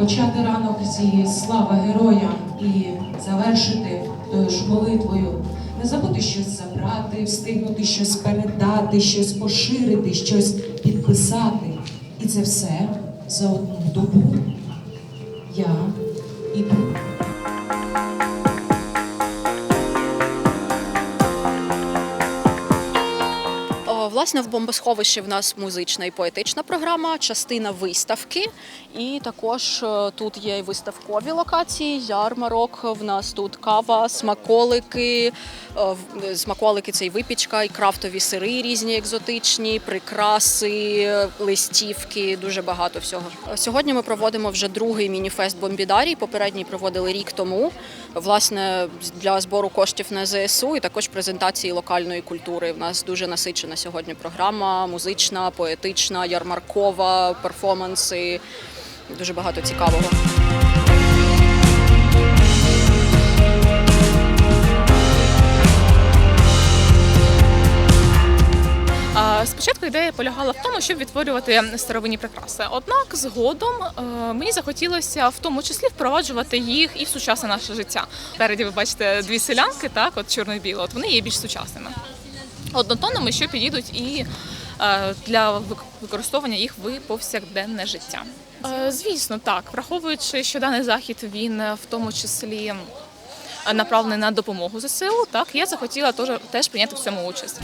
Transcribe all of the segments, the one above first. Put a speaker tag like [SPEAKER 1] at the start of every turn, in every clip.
[SPEAKER 1] почати ранок зі слава героям і завершити тою ж молитвою. Не забути щось забрати, встигнути щось передати, щось поширити, щось підписати. І це все за одну добу. Я
[SPEAKER 2] Власне, в бомбосховищі в нас музична і поетична програма, частина виставки. І також е, тут є виставкові локації, ярмарок. В нас тут кава, смаколики. Е, в- Смаколики це і випічка, і крафтові сири різні екзотичні, прикраси, е, листівки, дуже багато всього. Е, Сьогодні ми проводимо вже другий мініфест Бомбідарій. Попередній проводили рік тому. Власне, для збору коштів на ЗСУ і також презентації локальної культури. В нас дуже насичена сьогодні програма: музична, поетична, ярмаркова, перформанси. Дуже багато цікавого.
[SPEAKER 3] Спочатку ідея полягала в тому, щоб відтворювати старовинні прикраси. Однак згодом е, мені захотілося в тому числі впроваджувати їх і в сучасне наше життя. Спереді ви бачите дві селянки, так, от чорно-біло. от вони є більш сучасними. Однотонними, що підійдуть і е, для вик- використовування їх в повсякденне життя. Е, Звісно, так, враховуючи, що даний захід він е, в тому числі направлений на допомогу ЗСУ, так я захотіла теж, теж прийняти в цьому участь.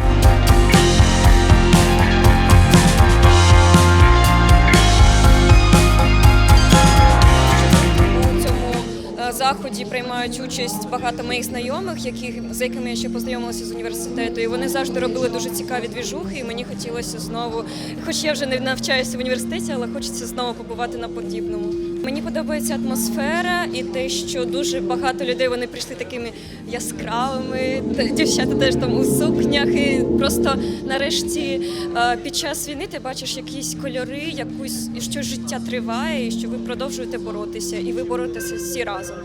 [SPEAKER 4] Заході приймають участь багато моїх знайомих, яких з якими я ще познайомилася з університету. І вони завжди робили дуже цікаві двіжухи. І мені хотілося знову, хоч я вже не навчаюся в університеті, але хочеться знову побувати на подібному. Мені подобається атмосфера і те, що дуже багато людей вони прийшли такими яскравими. Дівчата теж там у сукнях. І просто нарешті е, під час війни ти бачиш якісь кольори, якусь що життя триває, і що ви продовжуєте боротися, і ви боретеся всі разом.